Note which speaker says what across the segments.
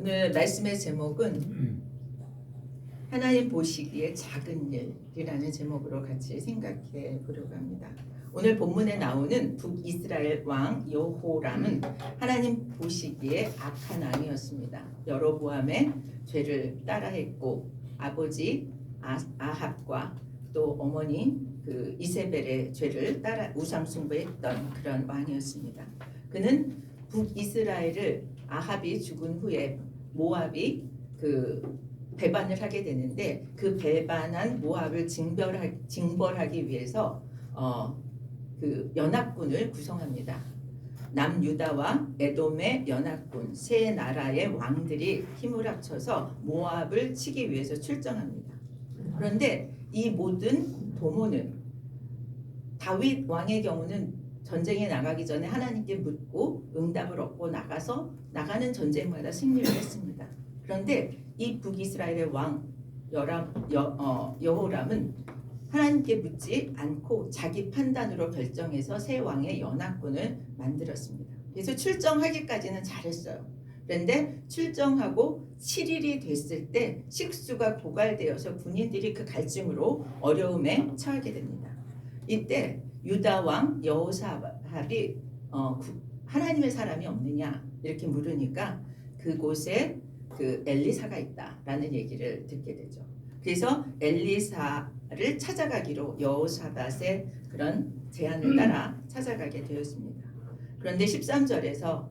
Speaker 1: 오늘 말씀의 제목은 하나님 보시기에 작은 일이라는 제목으로 같이 생각해 보려고 합니다. 오늘 본문에 나오는 북이스라엘 왕 여호람은 하나님 보시기에 악한 왕이었습니다. 여로보암의 죄를 따라했고 아버지 아, 아합과 또 어머니 그 이세벨의 죄를 따라 우상 숭배했던 그런 왕이었습니다. 그는 북이스라엘을 아합이 죽은 후에 모압이 그 배반을 하게 되는데 그 배반한 모압을 징벌하, 징벌하기 위해서 어, 그 연합군을 구성합니다. 남유다와 에돔의 연합군 세 나라의 왕들이 힘을 합쳐서 모압을 치기 위해서 출정합니다. 그런데 이 모든 도모는 다윗 왕의 경우는 전쟁에 나가기 전에 하나님께 묻고 응답을 얻고 나가서 나가는 전쟁마다 승리를 했습니다. 그런데 이 북이스라엘의 왕 여람 여, 어, 여호람은 하나님께 묻지 않고 자기 판단으로 결정해서 새 왕의 연합군을 만들었습니다. 그래서 출정하기까지는 잘했어요. 그런데 출정하고 7일이 됐을 때 식수가 고갈되어서 군인들이 그 갈증으로 어려움에 처하게 됩니다. 이때 유다 왕 여호사합이 어, 구- 하나님의 사람이 없느냐 이렇게 물으니까 그곳에 그 엘리사가 있다라는 얘기를 듣게 되죠. 그래서 엘리사를 찾아가기로 여호사밧의 그런 제안을 따라 찾아가게 되었습니다. 그런데 13절에서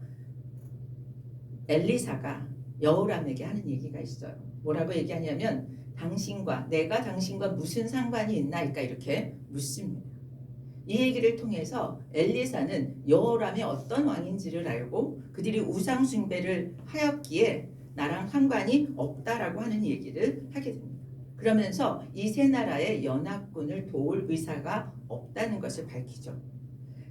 Speaker 1: 엘리사가 여호람에게 하는 얘기가 있어요. 뭐라고 얘기하냐면 당신과 내가 당신과 무슨 상관이 있나 그러니까 이렇게 묻습니다. 이 얘기를 통해서 엘리사는 여호람이 어떤 왕인지를 알고 그들이 우상 숭배를 하였기에 나랑 상관이 없다라고 하는 얘기를 하게 됩니다. 그러면서 이 세 나라의 연합군을 도울 의사가 없다는 것을 밝히죠.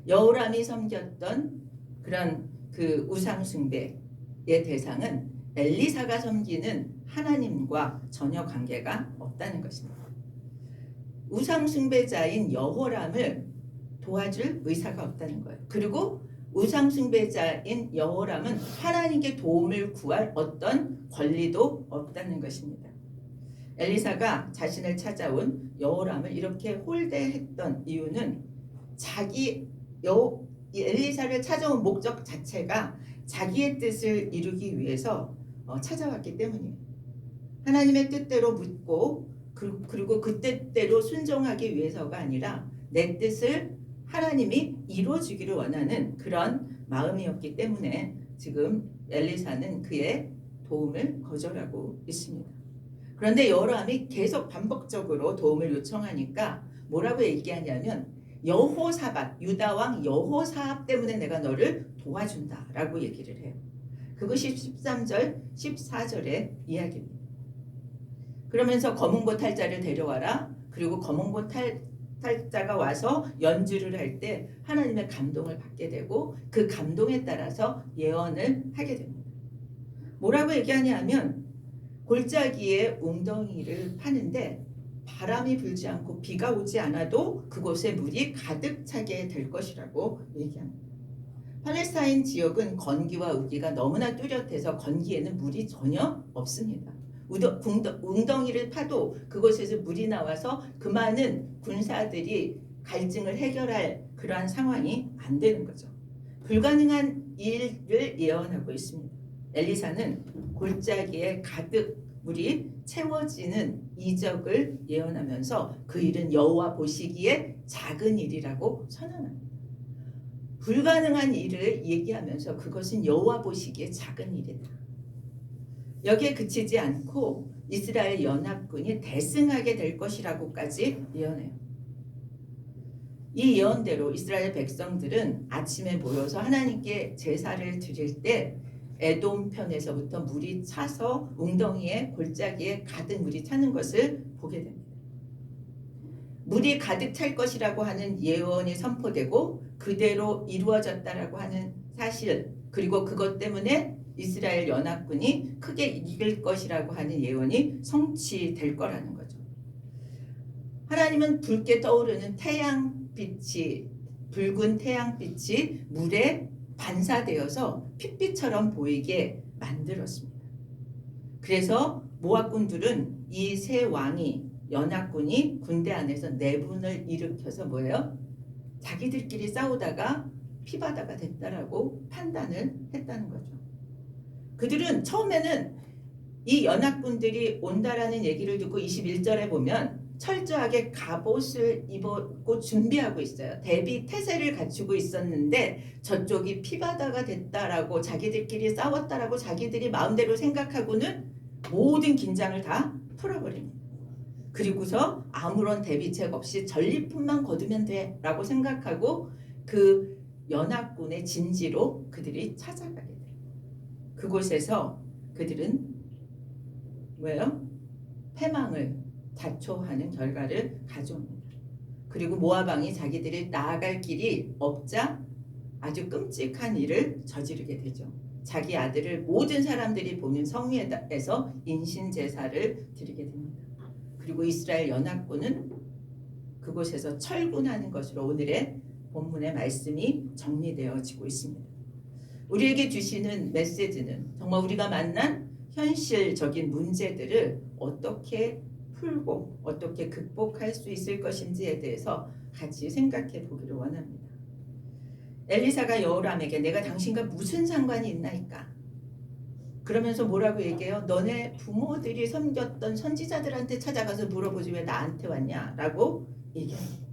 Speaker 1: 여호람이 섬겼던 그런 그 우상 숭배의 대상은 엘리사가 섬기는 하나님과 전혀 관계가 없다는 것입니다. 우상 숭배자인 여호람을 도와줄 의사가 없다는 거예요. 그리고 우상 숭배자인 여호람은 하나님께 도움을 구할 어떤 권리도 없다는 것입니다. 엘리사가 자신을 찾아온 여호람을 이렇게 홀대했던 이유는 자기 여이 엘리사를 찾아온 목적 자체가 자기의 뜻을 이루기 위해서 어, 찾아왔기 때문이에요. 하나님의 뜻대로 묻고 그, 그리고 그 뜻대로 순종하기 위해서가 아니라 내 뜻을 하나님이 이루어주기를 원하는 그런 마음이었기 때문에 지금 엘리사는 그의 도움을 거절하고 있습니다. 그런데 여호람이 계속 반복적으로 도움을 요청하니까 뭐라고 얘기하냐면 여호사밧 유다 왕 여호사압 때문에 내가 너를 도와준다라고 얘기를 해요. 그것이 13절 14절의 이야기입니다. 그러면서 검은 고 탈자를 데려와라. 그리고 검은 고 탈 탈자가 와서 연주를 할 때 하나님의 감동을 받게 되고 그 감동에 따라서 예언을 하게 됩니다. 뭐라고 얘기하냐면 골짜기에 웅덩이를 파는데 바람이 불지 않고 비가 오지 않아도 그곳에 물이 가득 차게 될 것이라고 얘기합니다. 팔레스타인 지역은 건기와 우기가 너무나 뚜렷해서 건기에는 물이 전혀 없습니다. 웅덩이를 파도 그곳에서 물이 나와서 그 많은 군사들이 갈증을 해결할 그러한 상황이 안 되는 거죠. 불가능한 일을 예언하고 있습니다. 엘리사는 골짜기에 가득 물이 채워지는 이적을 예언하면서 그 일은 여호와 보시기에 작은 일이라고 선언합니다. 불가능한 일을 얘기하면서 그것은 여호와 보시기에 작은 일이다. 여기에 그치지 않고 이스라엘 연합군이 대승하게 될 것이라고까지 예언해요. 이 예언대로 이스라엘 백성들은 아침에 모여서 하나님께 제사를 드릴 때 에돔 편에서부터 물이 차서 웅덩이에 골짜기에 가득 물이 차는 것을 보게 됩니다. 물이 가득 찰 것이라고 하는 예언이 선포되고 그대로 이루어졌다라고 하는 사실 그리고 그것 때문에 이스라엘 연합군이 크게 이길 것이라고 하는 예언이 성취될 거라는 거죠. 하나님은 붉게 떠오르는 태양빛이 붉은 태양빛이 물에 반사되어서 핏빛처럼 보이게 만들었습니다. 그래서 모압군들은 이 세 왕이 연합군이 군대 안에서 내분을 일으켜서 뭐예요? 자기들끼리 싸우다가 피바다가 됐다라고 판단을 했다는 거죠. 그들은 처음에는 이 연합군들이 온다라는 얘기를 듣고 21절에 보면 철저하게 갑옷을 입었고 준비하고 있어요. 대비 태세를 갖추고 있었는데 저쪽이 피바다가 됐다라고 자기들끼리 싸웠다라고 자기들이 마음대로 생각하고는 모든 긴장을 다 풀어버립니다. 그리고서 아무런 대비책 없이 전리품만 거두면 돼라고 생각하고 그 연합군의 진지로 그들이 찾아가게. 그곳에서 그들은 뭐예요? 패망을 자초하는 결과를 가져옵니다. 그리고 모아방이 자기들이 나아갈 길이 없자 아주 끔찍한 일을 저지르게 되죠. 자기 아들을 모든 사람들이 보는 성위에서 인신 제사를 드리게 됩니다. 그리고 이스라엘 연합군은 그곳에서 철군하는 것으로 오늘의 본문의 말씀이 정리되어지고 있습니다. 우리에게 주시는 메시지는 정말 우리가 만난 현실적인 문제들을 어떻게 풀고 어떻게 극복할 수 있을 것인지에 대해서 같이 생각해 보기를 원합니다. 엘리사가 여호람에게 내가 당신과 무슨 상관이 있나이까? 그러면서 뭐라고 얘기해요? 너네 부모들이 섬겼던 선지자들한테 찾아가서 물어보지 왜 나한테 왔냐라고 얘기합니다.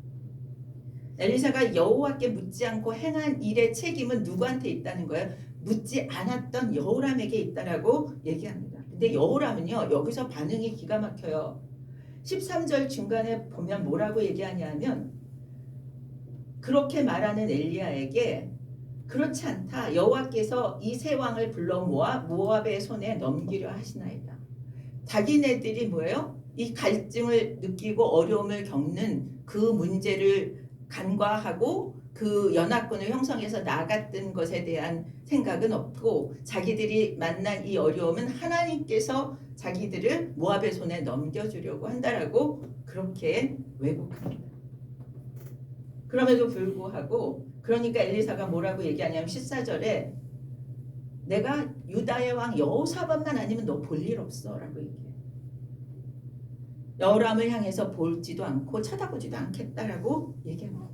Speaker 1: 엘리사가 여호와께 묻지 않고 행한 일의 책임은 누구한테 있다는 거예요? 묻지 않았던 여호람에게 있다라고 얘기합니다. 근데 여호람은요 여기서 반응이 기가 막혀요. 13절 중간에 보면 뭐라고 얘기하냐면 그렇게 말하는 엘리야에게 그렇지 않다. 여호와께서 이세 왕을 불러 모아 모압의 손에 넘기려 하시나이다. 자기네들이 뭐예요? 이 갈증을 느끼고 어려움을 겪는 그 문제를 간과하고 그 연합군을 형성해서 나갔던 것에 대한 생각은 없고 자기들이 만난 이 어려움은 하나님께서 자기들을 모압의 손에 넘겨주려고 한다라고 그렇게 왜곡합니다. 그럼에도 불구하고 그러니까 엘리사가 뭐라고 얘기하냐면 14절에 내가 유다의 왕 여호사밧만 아니면 너 볼 일 없어라고 얘기해요. 여호람을 향해서 볼지도 않고 쳐다보지도 않겠다라고 얘기합니다.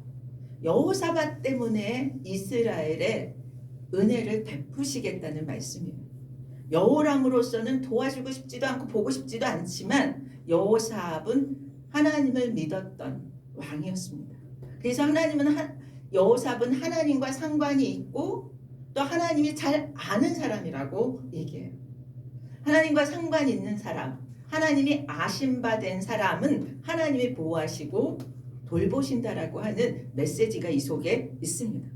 Speaker 1: 여호사밧 때문에 이스라엘에 은혜를 베푸시겠다는 말씀이에요. 여호람으로서는 도와주고 싶지도 않고 보고 싶지도 않지만 여호사압은 하나님을 믿었던 왕이었습니다. 그래서 하나님은 한, 여호삽은 하나님과 상관이 있고 또 하나님이 잘 아는 사람이라고 얘기해요. 하나님과 상관 있는 사람, 하나님이 아심받은 사람은 하나님이 보호하시고 돌보신다라고 하는 메시지가 이 속에 있습니다.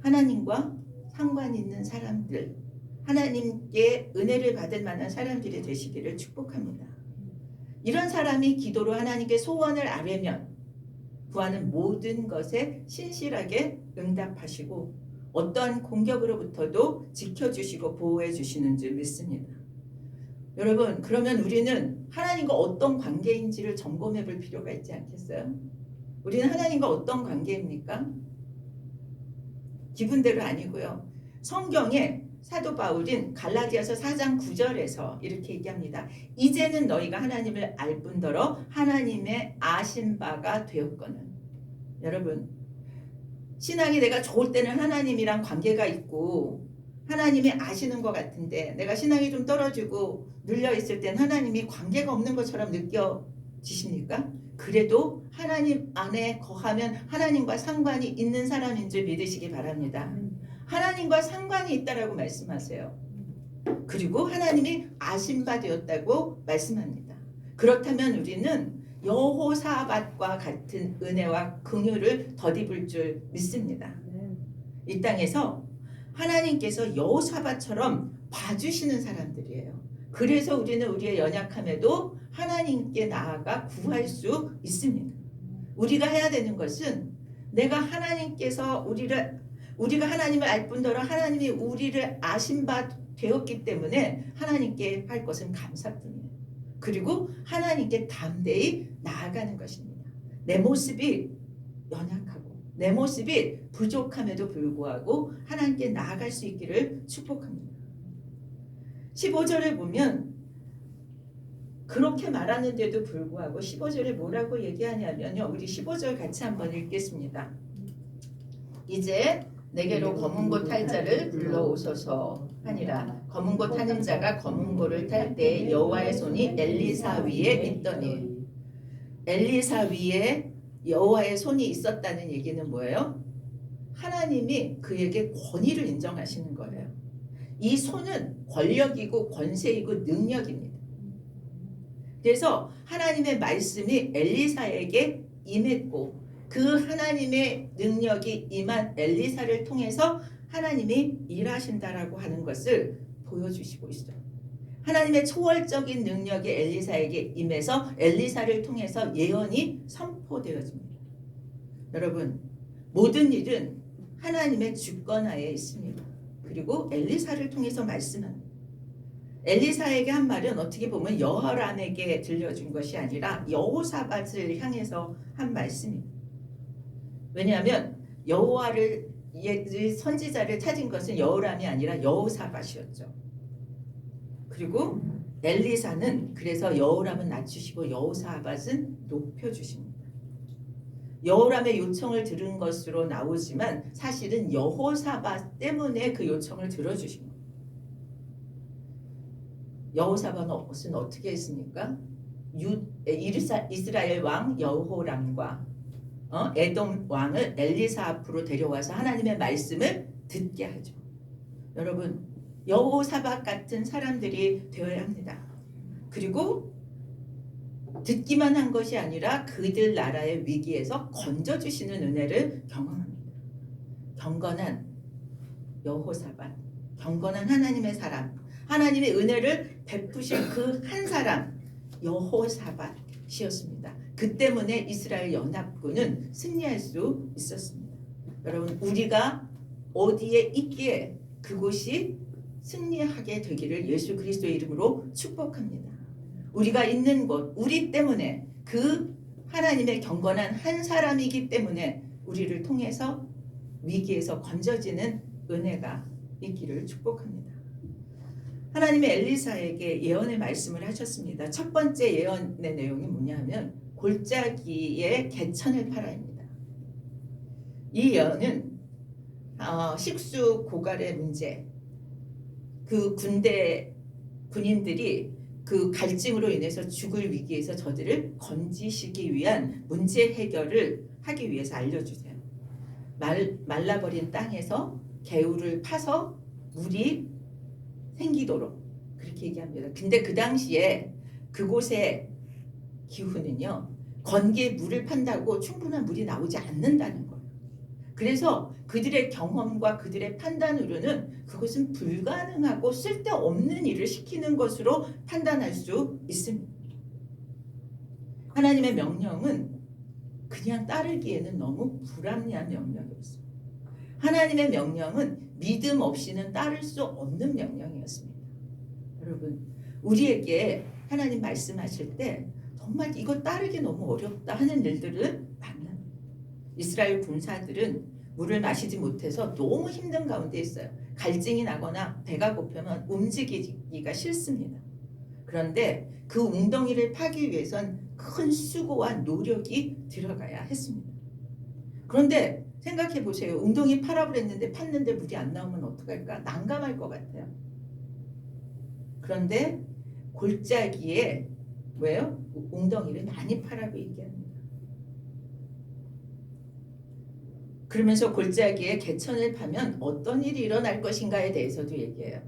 Speaker 1: 하나님과 상관 있는 사람들, 하나님께 은혜를 받을 만한 사람들이 되시기를 축복합니다. 이런 사람이 기도로 하나님께 소원을 아뢰면 구하는 모든 것에 신실하게 응답하시고 어떠한 공격으로부터도 지켜주시고 보호해 주시는 줄 믿습니다. 여러분 그러면 우리는 하나님과 어떤 관계인지를 점검해 볼 필요가 있지 않겠어요? 우리는 하나님과 어떤 관계입니까? 기분대로 아니고요. 성경에 사도 바울인 갈라디아서 4장 9절에서 이렇게 얘기합니다. 이제는 너희가 하나님을 알 뿐더러 하나님의 아신 바가 되었거늘. 여러분 신앙이 내가 좋을 때는 하나님이랑 관계가 있고 하나님이 아시는 것 같은데 내가 신앙이 좀 떨어지고 눌려 있을 땐 하나님이 관계가 없는 것처럼 느껴지십니까? 그래도 하나님 안에 거하면 하나님과 상관이 있는 사람인 줄 믿으시기 바랍니다. 하나님과 상관이 있다라고 말씀하세요. 그리고 하나님이 아신 바 되었다고 말씀합니다. 그렇다면 우리는 여호사밧과 같은 은혜와 긍휼을 덧입을 줄 믿습니다. 이 땅에서 하나님께서 여호사밧처럼 봐주시는 사람들이에요. 그래서 우리는 우리의 연약함에도 하나님께 나아가 구할 수 있습니다. 우리가 해야 되는 것은 내가 하나님께서 우리를 우리가 하나님을 알 뿐더러 하나님이 우리를 아신 바 되었기 때문에 하나님께 할 것은 감사뿐이에요. 그리고 하나님께 담대히 나아가는 것입니다. 내 모습이 연약하고 내 모습이 부족함에도 불구하고 하나님께 나아갈 수 있기를 축복합니다. 15절에 보면 그렇게 말하는데도 불구하고 15절에 뭐라고 얘기하냐면요. 우리 15절 같이 한번 읽겠습니다. 이제 내게로 검은 고 탈 자를 불러오소서 하니라. 검은 고 타는 자가 검은 고를 탈 때 여호와의 손이 엘리사 위에 있더니 엘리사 위에 여호와의 손이 있었다는 얘기는 뭐예요? 하나님이 그에게 권위를 인정하시는 거예요. 이 손은 권력이고 권세이고 능력입니다. 그래서 하나님의 말씀이 엘리사에게 임했고 그 하나님의 능력이 임한 엘리사를 통해서 하나님이 일하신다라고 하는 것을 보여주시고 있어요. 하나님의 초월적인 능력이 엘리사에게 임해서 엘리사를 통해서 예언이 선포되어집니다. 여러분 모든 일은 하나님의 주권하에 있습니다. 그리고 엘리사를 통해서 말씀합니다. 엘리사에게 한 말은 어떻게 보면 여호람에게 들려준 것이 아니라 여호사밧을 향해서 한 말씀입니다. 왜냐하면 여호와를 예, 선지자를 찾은 것은 여호람이 아니라 여호사밧이었죠. 그리고 엘리사는 그래서 여호람은 낮추시고 여호사밧은 높여 주십니다. 여호람의 요청을 들은 것으로 나오지만 사실은 여호사밧 때문에 그 요청을 들어주신 거예요. 여호사밧은 어떻게 했습니까? 유, 이르사, 이스라엘 왕 여호람과 어? 에돔 왕을 엘리사 앞으로 데려와서 하나님의 말씀을 듣게 하죠. 여러분 여호사밧 같은 사람들이 되어야 합니다. 그리고 듣기만 한 것이 아니라 그들 나라의 위기에서 건져 주시는 은혜를 경험합니다. 경건한 여호사밧, 경건한 하나님의 사람, 하나님의 은혜를 베푸실 그한 사람 여호사밧이었습니다. 그 때문에 이스라엘 연합군은 승리할 수 있었습니다. 여러분 우리가 어디에 있기에 그곳이 승리하게 되기를 예수 그리스도의 이름으로 축복합니다. 우리가 있는 곳, 우리 때문에 그 하나님의 경건한 한 사람이기 때문에 우리를 통해서 위기에서 건져지는 은혜가 있기를 축복합니다. 하나님의 엘리사에게 예언의 말씀을 하셨습니다. 첫 번째 예언의 내용이 뭐냐면 골짜기에 개천을 팔아입니다. 이 예언은 어, 식수 고갈의 문제, 그 군대 군인들이 그 갈증으로 인해서 죽을 위기에서 저들을 건지시기 위한 문제 해결을 하기 위해서 알려주세요. 말, 말라버린 땅에서 개울을 파서 물이 생기도록 그렇게 얘기합니다. 근데 그 당시에 그곳의 기후는요. 건기에 물을 판다고 충분한 물이 나오지 않는다는 거예요. 그래서 그들의 경험과 그들의 판단으로는 그것은 불가능하고 쓸데없는 일을 시키는 것으로 판단할 수 있습니다. 하나님의 명령은 그냥 따르기에는 너무 불합리한 명령이었습니다. 하나님의 명령은 믿음 없이는 따를 수 없는 명령이었습니다. 여러분, 우리에게 하나님 말씀하실 때 정말 이거 따르기 너무 어렵다 하는 일들을 만납니다. 이스라엘 군사들은 물을 마시지 못해서 너무 힘든 가운데 있어요. 갈증이 나거나 배가 고프면 움직이기가 싫습니다. 그런데 그 웅덩이를 파기 위해선 큰 수고와 노력이 들어가야 했습니다. 그런데 생각해 보세요. 웅덩이 파라 그랬는데 팠는데 물이 안 나오면 어떡할까? 난감할 것 같아요. 그런데 골짜기에 왜요? 웅덩이를 많이 파라고 얘기합니다. 그러면서 골짜기에 개천을 파면 어떤 일이 일어날 것인가에 대해서도 얘기해요.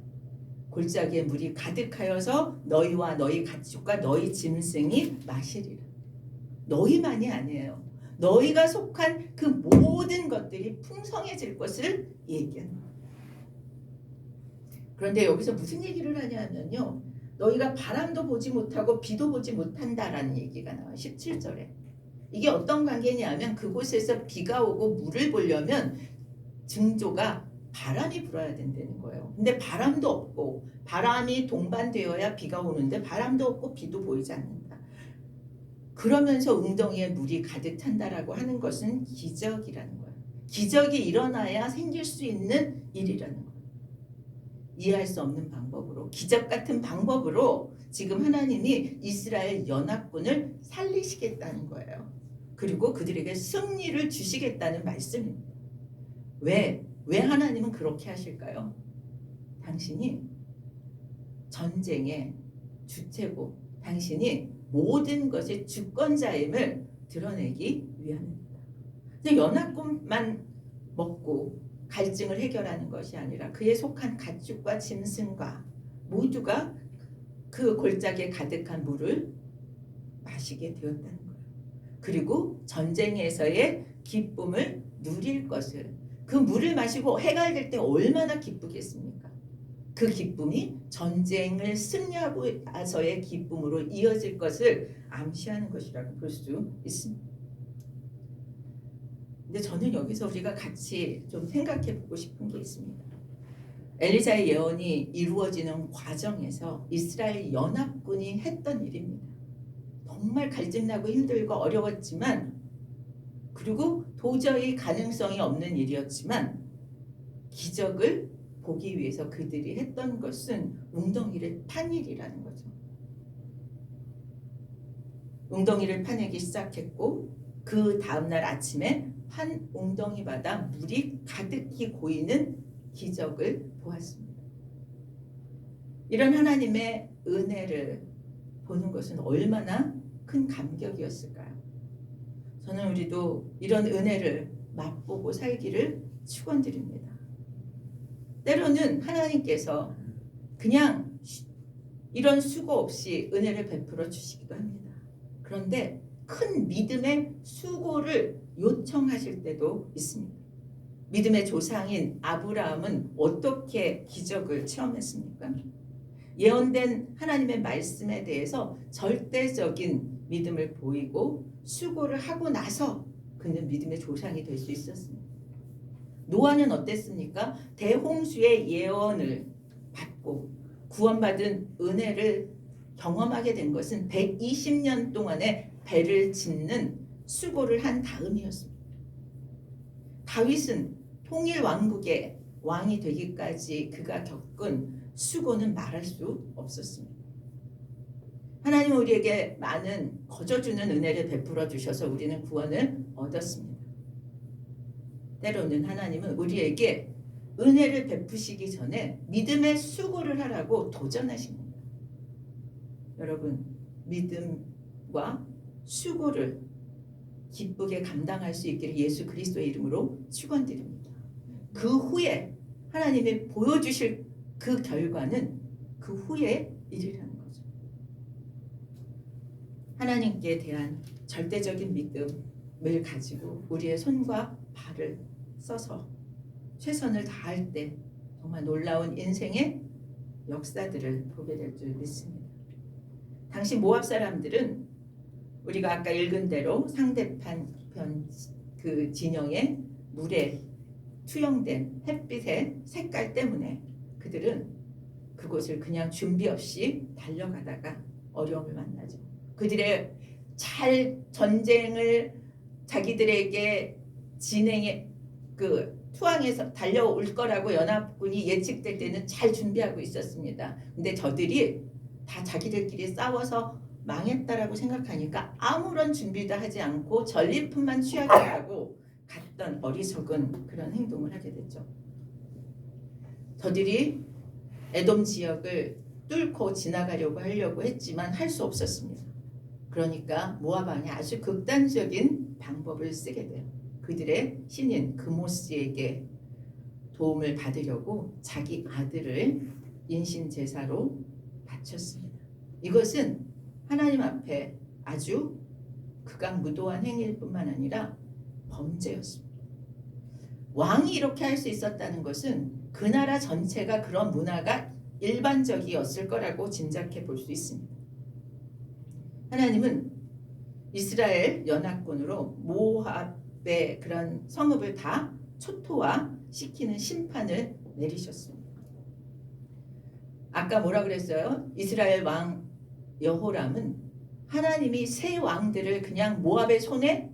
Speaker 1: 골짜기에 물이 가득하여서 너희와 너희 가축과 너희 짐승이 마시리라. 너희만이 아니에요. 너희가 속한 그 모든 것들이 풍성해질 것을 얘기합니다. 그런데 여기서 무슨 얘기를 하냐면요. 너희가 바람도 보지 못하고 비도 보지 못한다라는 얘기가 나와요. 17절에. 이게 어떤 관계냐면 그곳에서 비가 오고 물을 보려면 증조가 바람이 불어야 된다는 거예요. 근데 바람도 없고 바람이 동반되어야 비가 오는데 바람도 없고 비도 보이지 않는다. 그러면서 웅덩이에 물이 가득 찬다라고 하는 것은 기적이라는 거예요. 기적이 일어나야 생길 수 있는 일이라는 거예요. 이해할 수 없는 방법으로 기적 같은 방법으로 지금 하나님이 이스라엘 연합군을 살리시겠다는 거예요. 그리고 그들에게 승리를 주시겠다는 말씀입니다. 왜? 왜 하나님은 그렇게 하실까요? 당신이 전쟁의 주체고 당신이 모든 것의 주권자임을 드러내기 위함입니다. 연합군만 먹고 갈증을 해결하는 것이 아니라 그에 속한 가축과 짐승과 모두가 그 골짜기에 가득한 물을 마시게 되었다는. 그리고 전쟁에서의 기쁨을 누릴 것을 그 물을 마시고 해가 될때 얼마나 기쁘겠습니까? 그 기쁨이 전쟁을 승리하고 나서의 기쁨으로 이어질 것을 암시하는 것이라고 볼 수 있습니다. 근데 저는 여기서 우리가 같이 좀 생각해 보고 싶은 게 있습니다. 엘리사의 예언이 이루어지는 과정에서 이스라엘 연합군이 했던 일입니다. 정말 갈증나고 힘들고 어려웠지만 그리고 도저히 가능성이 없는 일이었지만 기적을 보기 위해서 그들이 했던 것은 웅덩이를 판 일이라는 거죠. 웅덩이를 파내기 시작했고 그 다음날 아침에 한 웅덩이마다 물이 가득히 고이는 기적을 보았습니다. 이런 하나님의 은혜를 보는 것은 얼마나 큰 감격이었을까요? 저는 우리도 이런 은혜를 맛보고 살기를 축원드립니다. 때로는 하나님께서 그냥 이런 수고 없이 은혜를 베풀어 주시기도 합니다. 그런데 큰 믿음의 수고를 요청하실 때도 있습니다. 믿음의 조상인 아브라함은 어떻게 기적을 체험했습니까? 예언된 하나님의 말씀에 대해서 절대적인 믿음을 보이고 수고를 하고 나서 그는 믿음의 조상이 될 수 있었습니다. 노아는 어땠습니까? 대홍수의 예언을 받고 구원받은 은혜를 경험하게 된 것은 120년 동안의 배를 짓는 수고를 한 다음이었습니다. 다윗은 통일 왕국의 왕이 되기까지 그가 겪은 수고는 말할 수 없었습니다. 하나님 우리에게 많은 거저주는 은혜를 베풀어 주셔서 우리는 구원을 얻었습니다. 때로는 하나님은 우리에게 은혜를 베푸시기 전에 믿음의 수고를 하라고 도전하십니다. 여러분 믿음과 수고를 기쁘게 감당할 수 있기를 예수 그리스도의 이름으로 축원드립니다. 그 후에 하나님이 보여주실 그 결과는 그 후의 일이라는 거죠. 하나님께 대한 절대적인 믿음을 가지고 우리의 손과 발을 써서 최선을 다할 때 정말 놀라운 인생의 역사들을 보게 될 줄 믿습니다. 당시 모압 사람들은 우리가 아까 읽은 대로 상대편 그 진영의 물에 투영된 햇빛의 색깔 때문에 그들은 그곳을 그냥 준비 없이 달려가다가 어려움을 만나죠. 그들의 잘 전쟁을 자기들에게 진행해 그 투항해서 달려올 거라고 연합군이 예측될 때는 잘 준비하고 있었습니다. 근데 저들이 다 자기들끼리 싸워서 망했다라고 생각하니까 아무런 준비도 하지 않고 전리품만 취하겠다고 갔던 어리석은 그런 행동을 하게 됐죠. 저들이 에돔 지역을 뚫고 지나가려고 하려고 했지만 할 수 없었습니다. 그러니까 모압 왕이 아주 극단적인 방법을 쓰게 돼요. 그들의 신인 그모스에게 도움을 받으려고 자기 아들을 인신 제사로 바쳤습니다. 이것은 하나님 앞에 아주 극악무도한 행위일 뿐만 아니라 범죄였습니다. 왕이 이렇게 할 수 있었다는 것은 그 나라 전체가 그런 문화가 일반적이었을 거라고 짐작해 볼 수 있습니다. 하나님은 이스라엘 연합군으로 모압의 그런 성읍을 다 초토화 시키는 심판을 내리셨습니다. 아까 뭐라 그랬어요? 이스라엘 왕 여호람은 하나님이 새 왕들을 그냥 모압의 손에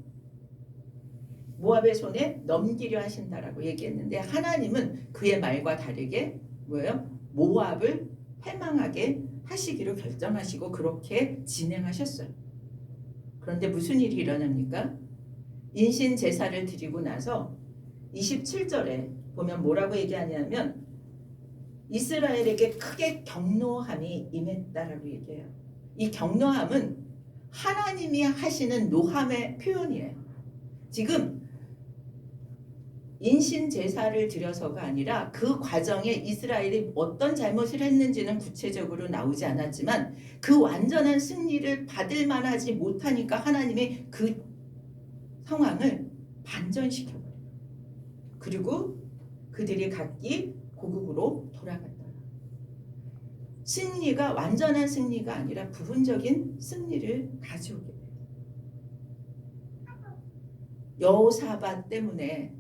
Speaker 1: 모압의 손에 넘기려 하신다라고 얘기했는데 하나님은 그의 말과 다르게 뭐예요? 모압을 패망하게 하시기로 결정하시고 그렇게 진행하셨어요. 그런데 무슨 일이 일어납니까? 인신 제사를 드리고 나서 27절에 보면 뭐라고 얘기하냐면 이스라엘에게 크게 경노함이 임했다라고 얘기해요. 이 경노함은 하나님이 하시는 노함의 표현이에요. 지금 인신 제사를 드려서가 아니라 그 과정에 이스라엘이 어떤 잘못을 했는지는 구체적으로 나오지 않았지만 그 완전한 승리를 받을 만하지 못하니까 하나님이 그 상황을 반전시켜 버려요. 그리고 그들이 각기 고국으로 돌아갔다. 승리가 완전한 승리가 아니라 부분적인 승리를 가져오게 돼요. 여호사밧 때문에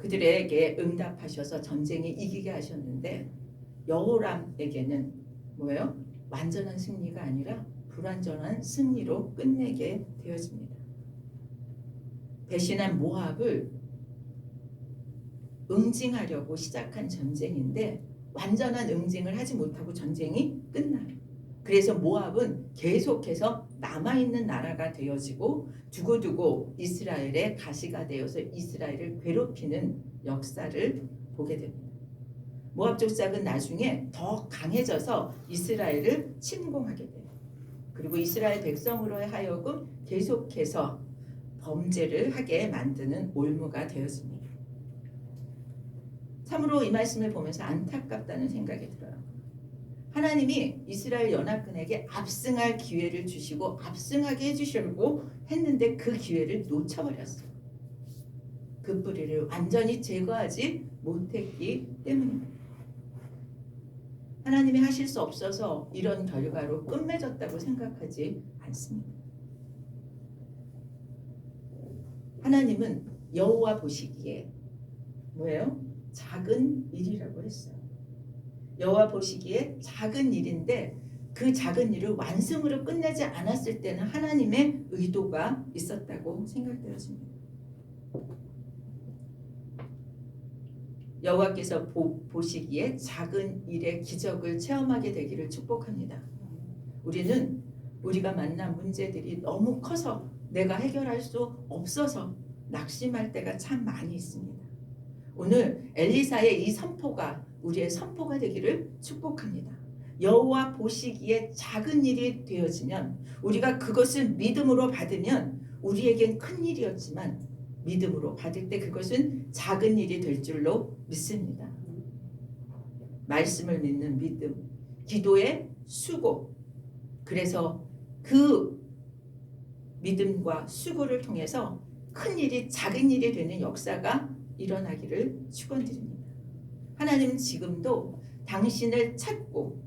Speaker 1: 그들에게 응답하셔서 전쟁에 이기게 하셨는데 여호람에게는 뭐예요? 완전한 승리가 아니라 불완전한 승리로 끝내게 되어집니다. 배신한 모압을 응징하려고 시작한 전쟁인데 완전한 응징을 하지 못하고 전쟁이 끝나요. 그래서 모압은 계속해서 남아있는 나라가 되어지고 두고두고 이스라엘의 가시가 되어서 이스라엘을 괴롭히는 역사를 보게 됩니다. 모압 족장은 나중에 더 강해져서 이스라엘을 침공하게 돼요. 그리고 이스라엘 백성으로 하여금 계속해서 범죄를 하게 만드는 올무가 되었습니다. 참으로 이 말씀을 보면서 안타깝다는 생각이 들어요. 하나님이 이스라엘 연합군에게 압승할 기회를 주시고 압승하게 해주시려고 했는데 그 기회를 놓쳐버렸어요. 그 뿌리를 완전히 제거하지 못했기 때문입니다. 하나님이 하실 수 없어서 이런 결과로 끝맺었다고 생각하지 않습니다. 하나님은 여호와 보시기에 뭐예요? 작은 일이라고 했어요. 여호와 보시기에 작은 일인데 그 작은 일을 완성으로 끝내지 않았을 때는 하나님의 의도가 있었다고 생각되어집니다. 여호와께서 보, 보시기에 작은 일의 기적을 체험하게 되기를 축복합니다. 우리는 우리가 만난 문제들이 너무 커서 내가 해결할 수 없어서 낙심할 때가 참 많이 있습니다. 오늘 엘리사의 이 선포가 우리의 선포가 되기를 축복합니다. 여호와 보시기에 작은 일이 되어지면 우리가 그것을 믿음으로 받으면 우리에겐 큰 일이었지만 믿음으로 받을 때 그것은 작은 일이 될 줄로 믿습니다. 말씀을 믿는 믿음, 기도의 수고. 그래서 그 믿음과 수고를 통해서 큰 일이 작은 일이 되는 역사가 일어나기를 축원드립니다. 하나님은 지금도 당신을 찾고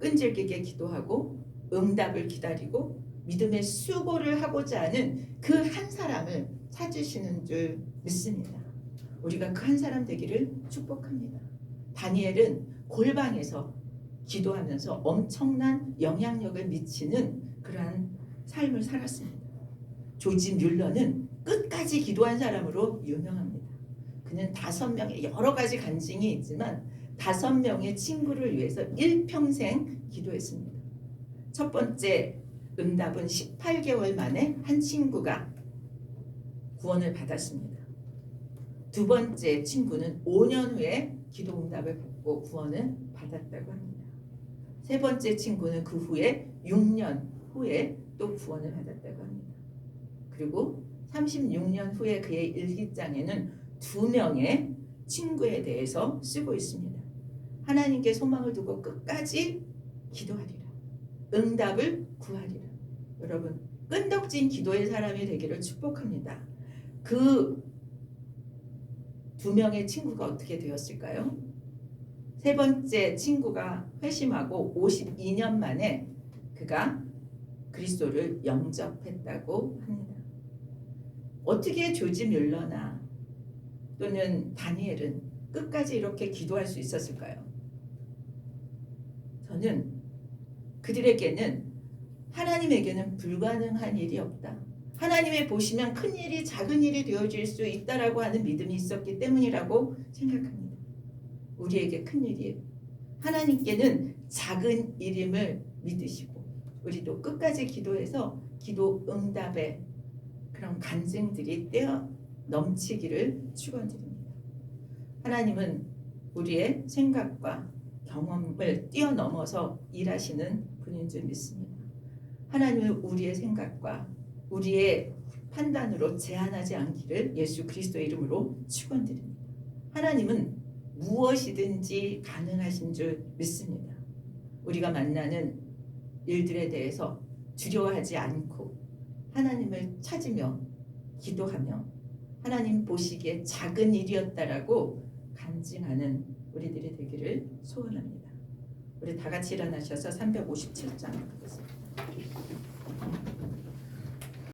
Speaker 1: 끈질기게 기도하고 응답을 기다리고 믿음의 수고를 하고자 하는 그 한 사람을 찾으시는 줄 믿습니다. 우리가 그 한 사람 되기를 축복합니다. 다니엘은 골방에서 기도하면서 엄청난 영향력을 미치는 그러한 삶을 살았습니다. 조지 뮬러는 끝까지 기도한 사람으로 유명합니다. 그는 다섯 명의 여러 가지 간증이 있지만 다섯 명의 친구를 위해서 일평생 기도했습니다. 첫 번째 응답은 18개월 만에 한 친구가 구원을 받았습니다. 두 번째 친구는 5년 후에 기도 응답을 받고 구원을 받았다고 합니다. 세 번째 친구는 그 후에 6년 후에 또 구원을 받았다고 합니다. 그리고 36년 후에 그의 일기장에는 두 명의 친구에 대해서 쓰고 있습니다. 하나님께 소망을 두고 끝까지 기도하리라. 응답을 구하리라. 여러분, 끈덕진 기도의 사람이 되기를 축복합니다. 그 두 명의 친구가 어떻게 되었을까요? 세 번째 친구가 회심하고 52년 만에 그가 그리스도를 영접했다고 합니다. 어떻게 조지 뮬러나 또는 다니엘은 끝까지 이렇게 기도할 수 있었을까요? 저는 그들에게는 하나님에게는 불가능한 일이 없다. 하나님의 보시면 큰 일이 작은 일이 되어질 수 있다라고 하는 믿음이 있었기 때문이라고 생각합니다. 우리에게 큰 일이 하나님께는 작은 일임을 믿으시고 우리도 끝까지 기도해서 기도 응답의 그런 간증들이 떼어 넘치기를 축원드립니다. 하나님은 우리의 생각과 경험을 뛰어넘어서 일하시는 분인 줄 믿습니다. 하나님은 우리의 생각과 우리의 판단으로 제한하지 않기를 예수 그리스도의 이름으로 축원드립니다. 하나님은 무엇이든지 가능하신 줄 믿습니다. 우리가 만나는 일들에 대해서 두려워하지 않고 하나님을 찾으며 기도하며 하나님 보시기에 작은 일이었다라고 간증하는 우리들이 되기를 소원합니다. 우리 다 같이 일어나셔서 357장 하겠습니다.